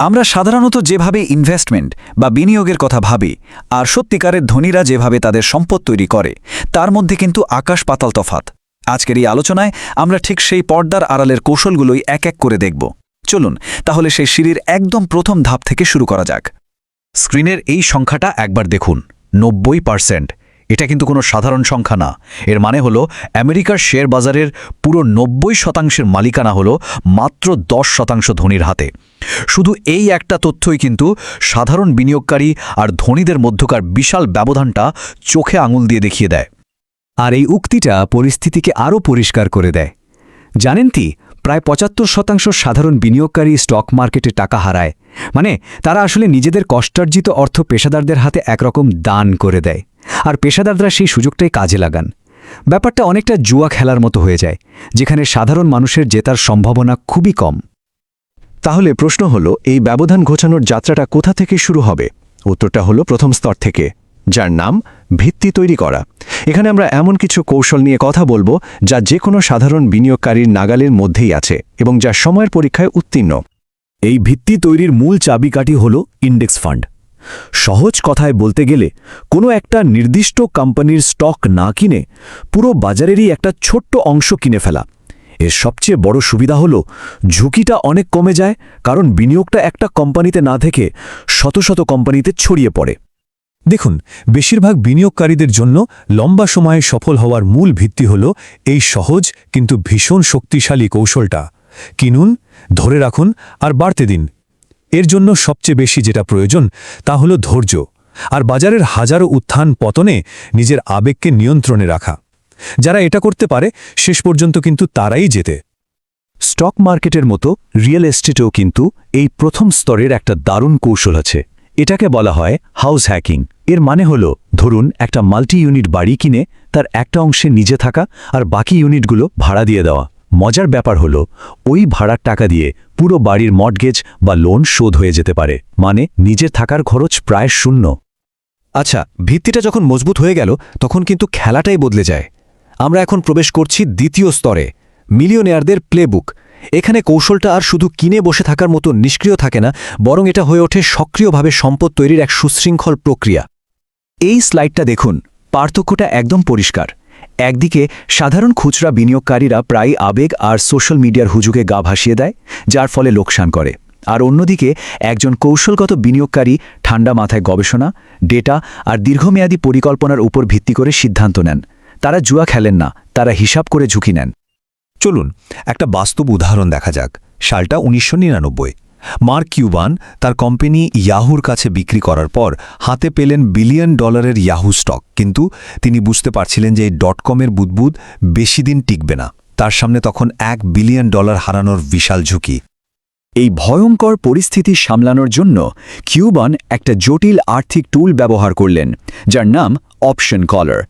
আমরা সাধারণত যেভাবে ইনভেস্টমেন্ট বা বিনিয়োগের কথা ভাবি, আর সত্যিকারের ধনীরা যেভাবে তাদের সম্পদ তৈরি করে, তার মধ্যে কিন্তু আকাশ পাতাল তফাত আজকের এই আলোচনায় আমরা ঠিক সেই পর্দার আড়ালের কৌশলগুলোই এক এক করে দেখব। চলুন, তাহলে সেই সিঁড়ির একদম প্রথম ধাপ থেকে শুরু করা যাক। স্ক্রিনের এই সংখ্যাটা একবার দেখুন, নব্বই পার্সেন্ট এটা কিন্তু কোনো সাধারণ সংখ্যা না। এর মানে হলো, আমেরিকার শেয়ার বাজারের পুরো নব্বই শতাংশের মালিকানা হলো মাত্র দশ শতাংশ ধনীর হাতে। শুধু এই একটা তথ্যই কিন্তু সাধারণ বিনিয়োগকারী আর ধনীদের মধ্যকার বিশাল ব্যবধানটা চোখে আঙুল দিয়ে দেখিয়ে দেয়। আর এই উক্তিটা পরিস্থিতিকে আরও পরিষ্কার করে দেয়। জানেন কি, প্রায় পঁচাত্তর শতাংশ সাধারণ বিনিয়োগকারী স্টক মার্কেটে টাকা হারায়। মানে তারা আসলে নিজেদের কষ্টার্জিত অর্থ পেশাদারদের হাতে একরকম দান করে দেয়। আর পেশাদাররা সেই সুযোগটাই কাজে লাগান। ব্যাপারটা অনেকটা জুয়া খেলার মতো হয়ে যায়, যেখানে সাধারণ মানুষের জেতার সম্ভাবনা খুবই কম। তাহলে প্রশ্ন হলো, এই ব্যবধান ঘোচানোর যাত্রাটা কোথা থেকে শুরু হবে? উত্তরটা হলো প্রথম স্তর থেকে, যার নাম ভিত্তি তৈরি করা। এখানে আমরা এমন কিছু কৌশল নিয়ে কথা বলব, যা যে কোনো সাধারণ বিনিয়োগকারীর নাগালের মধ্যেই আছে এবং যা সময়ের পরীক্ষায় উত্তীর্ণ। এই ভিত্তি তৈরির মূল চাবিকাঠি হল ইন্ডেক্স ফান্ড। সহজ কথায় বলতে গেলে, কোনো একটা নির্দিষ্ট কোম্পানির স্টক না কিনে পুরো বাজারেরই একটা ছোট্ট অংশ কিনে ফেলা। এর সবচেয়ে বড় সুবিধা হল, ঝুঁকিটা অনেক কমে যায়, কারণ বিনিয়োগটা একটা কোম্পানিতে না থেকে শত শত কোম্পানিতে ছড়িয়ে পড়ে। দেখুন, বেশিরভাগ বিনিয়োগকারীদের জন্য লম্বা সময়ে সফল হওয়ার মূল ভিত্তি হল এই সহজ কিন্তু ভীষণ শক্তিশালী কৌশলটা। কিনুন, ধরে রাখুন আর বাড়তে দিন। এর জন্য সবচেয়ে বেশি যেটা প্রয়োজন, তা হল ধৈর্য। আর বাজারের হাজারো উত্থান পতনে নিজের আবেগকে নিয়ন্ত্রণে রাখা। যারা এটা করতে পারে, শেষ পর্যন্ত কিন্তু তারাই যেতে স্টক মার্কেটের মতো রিয়েল এস্টেটেও কিন্তু এই প্রথম স্তরের একটা দারুণ কৌশল আছে। এটাকে বলা হয় হাউস হ্যাকিং। এর মানে হল, ধরুন, একটা মাল্টি ইউনিট বাড়ি কিনে তার একটা অংশে নিজে থাকা আর বাকি ইউনিটগুলো ভাড়া দিয়ে দেওয়া। মজার ব্যাপার হলো, ওই ভাড়ার টাকা দিয়ে পুরো বাড়ির মর্টগেজ বা লোন শোধ হয়ে যেতে পারে। মানে নিজের থাকার খরচ প্রায় শূন্য। আচ্ছা ভিত্তিটা যখন মজবুত হয়ে গেল, তখন কিন্তু খেলাটাই বদলে যায়। আমরা এখন প্রবেশ করছি দ্বিতীয় স্তরে মিলিয়নেয়ারদের প্লেবুক এখানে কৌশলটা আর শুধু কিনে বসে থাকার মতো নিষ্ক্রিয় থাকে না, বরং এটা হয়ে ওঠে সক্রিয়ভাবে সম্পদ তৈরির এক সুশৃঙ্খল প্রক্রিয়া। এই স্লাইডটা দেখুন, পার্থক্যটা একদম পরিষ্কার। একদিকে, সাধারণ খুচরা বিনিয়োগকারীরা প্রায় আবেগ আর সোশ্যাল মিডিয়ার হুজুগে গা ভাসিয়ে দেয়, যার ফলে লোকসান করে। আর অন্যদিকে, একজন কৌশলগত বিনিয়োগকারী ঠান্ডা মাথায় গবেষণা, ডেটা আর দীর্ঘমেয়াদী পরিকল্পনার উপর ভিত্তি করে সিদ্ধান্ত নেন। তারা জুয়া খেলেন না, তারা হিসাব করে ঝুঁকি নেন। চলুন, একটা বাস্তব উদাহরণ দেখা যাক। সালটা উনিশশো নিরানব্বই। মার্ক কিউবান তার কোম্পানি ইয়াহুর কাছে বিক্রি করার পর হাতে পেলেন বিলিয়ন ডলারের ইয়াহু স্টক। কিন্তু তিনি বুঝতে পারছিলেন যে এই ডট কমের বুদবুদ বেশি দিন টিকবে না। তার সামনে তখন এক বিলিয়ন ডলার হারানোর বিশাল ঝুঁকি। এই ভয়ঙ্কর পরিস্থিতি সামলানোর জন্য কিউবান একটা জটিল আর্থিক টুল ব্যবহার করলেন, যার নাম অপশন কলার।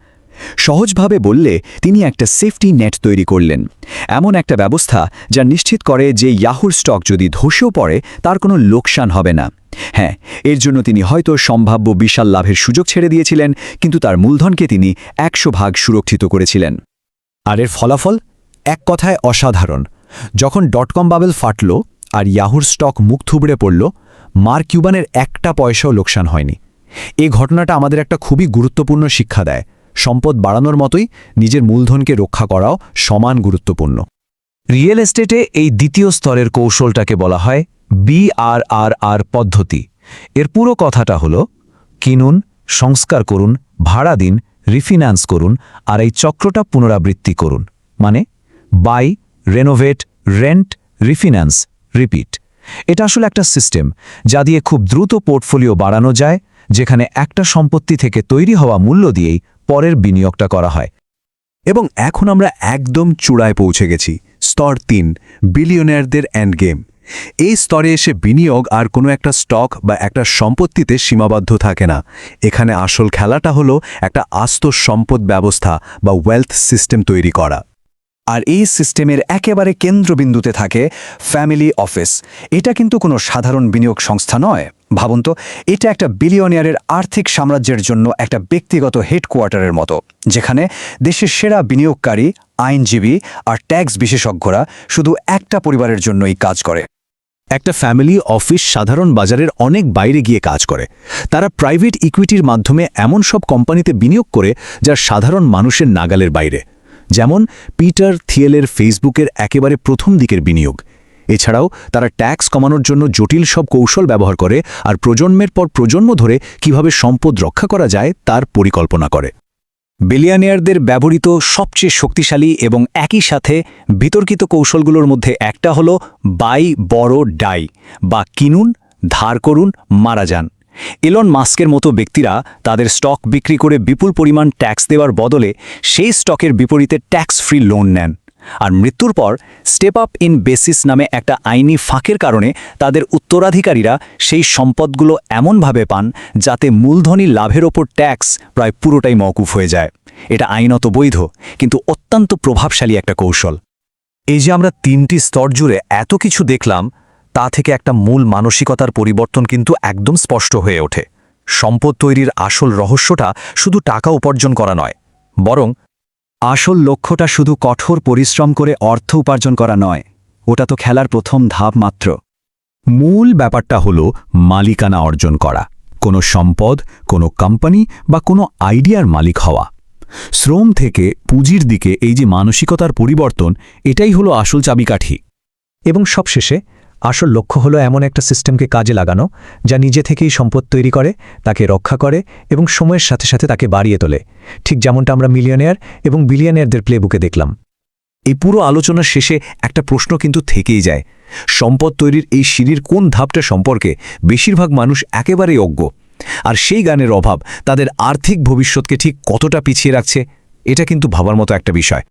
সহজভাবে বললে তিনি একটা সেফটি নেট তৈরি করলেন। এমন একটা ব্যবস্থা যা নিশ্চিত করে যে ইয়াহুর স্টক যদি ধসেও পড়ে, তার কোনো লোকসান হবে না। হ্যাঁ এর জন্য তিনি হয়তো সম্ভাব্য বিশাল লাভের সুযোগ ছেড়ে দিয়েছিলেন, কিন্তু তার মূলধনকে তিনি একশো ভাগ সুরক্ষিত করেছিলেন। আর এর ফলাফল? এক কথায় অসাধারণ। যখন ডটকম বাবেল ফাটল আর ইয়াহুর স্টক মুখ থুবড়ে পড়ল, মার কিউবানের একটা পয়সাও লোকসান হয়নি। এই ঘটনাটা আমাদের একটা খুবই গুরুত্বপূর্ণ শিক্ষা দেয়। সম্পদ বাড়ানোর মতোই নিজের মূলধনকে রক্ষা করাও সমান গুরুত্বপূর্ণ। রিয়েল এস্টেটে এই দ্বিতীয় স্তরের কৌশলটাকে বলা হয় বিআরআরআর পদ্ধতি। এর পুরো কথাটা হল, কিনুন, সংস্কার করুন, ভাড়া দিন রিফিন্যান্স করুন আর এই চক্রটা পুনরাবৃত্তি করুন। মানে buy, renovate, rent refinance repeat. এটা আসলে একটা সিস্টেম যা দিয়ে খুব দ্রুত পোর্টফোলিও বাড়ানো যায়, যেখানে একটা সম্পত্তি থেকে তৈরি হওয়া মূল্য দিয়েই পরের বিনিয়োগটা করা হয়। এবং এখন আমরা একদম চূড়ায় পৌঁছে গেছি। স্তর তিন, বিলিয়নারদের অ্যান্ড গেম এই স্তরে এসে বিনিয়োগ আর কোনো একটা স্টক বা একটা সম্পত্তিতে সীমাবদ্ধ থাকে না। এখানে আসল খেলাটা হলো একটা আস্ত সম্পদ ব্যবস্থা বা ওয়েলথ সিস্টেম তৈরি করা। আর এই সিস্টেমের একেবারে কেন্দ্রবিন্দুতে থাকে ফ্যামিলি অফিস এটা কিন্তু কোনো সাধারণ বিনিয়োগ সংস্থা নয়। ভাবুন তো, এটা একটা বিলিয়নিয়ারের আর্থিক সাম্রাজ্যের জন্য একটা ব্যক্তিগত হেডকোয়ার্টারের মতো, যেখানে দেশের সেরা বিনিয়োগকারী, আইনজীবী আর ট্যাক্স বিশেষজ্ঞরা শুধু একটা পরিবারের জন্যই কাজ করে। একটা ফ্যামিলি অফিস সাধারণ বাজারের অনেক বাইরে গিয়ে কাজ করে। তারা প্রাইভেট ইকুইটির মাধ্যমে এমন সব কোম্পানিতে বিনিয়োগ করে যা সাধারণ মানুষের নাগালের বাইরে। যেমন পিটার থিয়েলের ফেসবুকের একেবারে প্রথম দিকের বিনিয়োগ। এছাড়াও তারা ট্যাক্স কমানোর জন্য জটিল সব কৌশল ব্যবহার করে আর প্রজন্মের পর প্রজন্ম ধরে কীভাবে সম্পদ রক্ষা করা যায় তার পরিকল্পনা করে। বিলিয়ানিয়ারদের ব্যবহৃত সবচেয়ে শক্তিশালী এবং একই সাথে বিতর্কিত কৌশলগুলোর মধ্যে একটা হল বাই, বড়, ডাই বা কিনুন, ধার করুন, মারা যান। এলন মাস্কের মতো ব্যক্তিরা তাদের স্টক বিক্রি করে বিপুল পরিমাণ ট্যাক্স দেওয়ার বদলে সেই স্টকের বিপরীতে ট্যাক্স ফ্রি লোন নেন। আর মৃত্যুর পর স্টেপ আপ ইন বেসিস নামে একটা আইনি ফাঁকের কারণে তাদের উত্তরাধিকারীরা সেই সম্পদগুলো এমনভাবে পান যাতে মূলধনী লাভের ওপর ট্যাক্স প্রায় পুরোটাই মওকুফ হয়ে যায়। এটা আইনত বৈধ, কিন্তু অত্যন্ত প্রভাবশালী একটা কৌশল। এই যে আমরা তিনটি স্তর জুড়ে এত কিছু দেখলাম, তা থেকে একটা মূল মানসিকতার পরিবর্তন কিন্তু একদম স্পষ্ট হয়ে ওঠে। সম্পদ তৈরির আসল রহস্যটা শুধু টাকা উপার্জন করা নয়, বরং আসল লক্ষ্যটা শুধু কঠোর পরিশ্রম করে অর্থ উপার্জন করা নয়, ওটা তো খেলার প্রথম ধাপ মাত্র। মূল ব্যাপারটা হলো মালিকানা অর্জন করা, কোনো সম্পদ, কোনো কোম্পানি বা কোনো আইডিয়ার মালিক হওয়া। শ্রম থেকে পুঁজির দিকে এই যে মানসিকতার পরিবর্তন, এটাই হলো আসল চাবিকাঠি। এবং সবশেষে আসল লক্ষ্য হলো এমন একটা সিস্টেমকে কাজে লাগানো, যা নিজে থেকেই সম্পদ তৈরি করে, তাকে রক্ষা করে এবং সময়ের সাথে সাথে তাকে বাড়িয়ে তোলে। ঠিক যেমনটা আমরা মিলিয়নেয়ার এবং বিলিয়নেয়ারদের প্লেবুকে দেখলাম। এই পুরো আলোচনার শেষে একটা প্রশ্ন কিন্তু থেকেই যায়। সম্পদ তৈরির এই সিঁড়ির কোন ধাপটা সম্পর্কে বেশিরভাগ মানুষ একেবারেই অজ্ঞ। আর সেই গানের অভাব তাদের আর্থিক ভবিষ্যৎকে ঠিক কতটা পিছিয়ে রাখছে, এটা কিন্তু ভাবার মতো একটা বিষয়।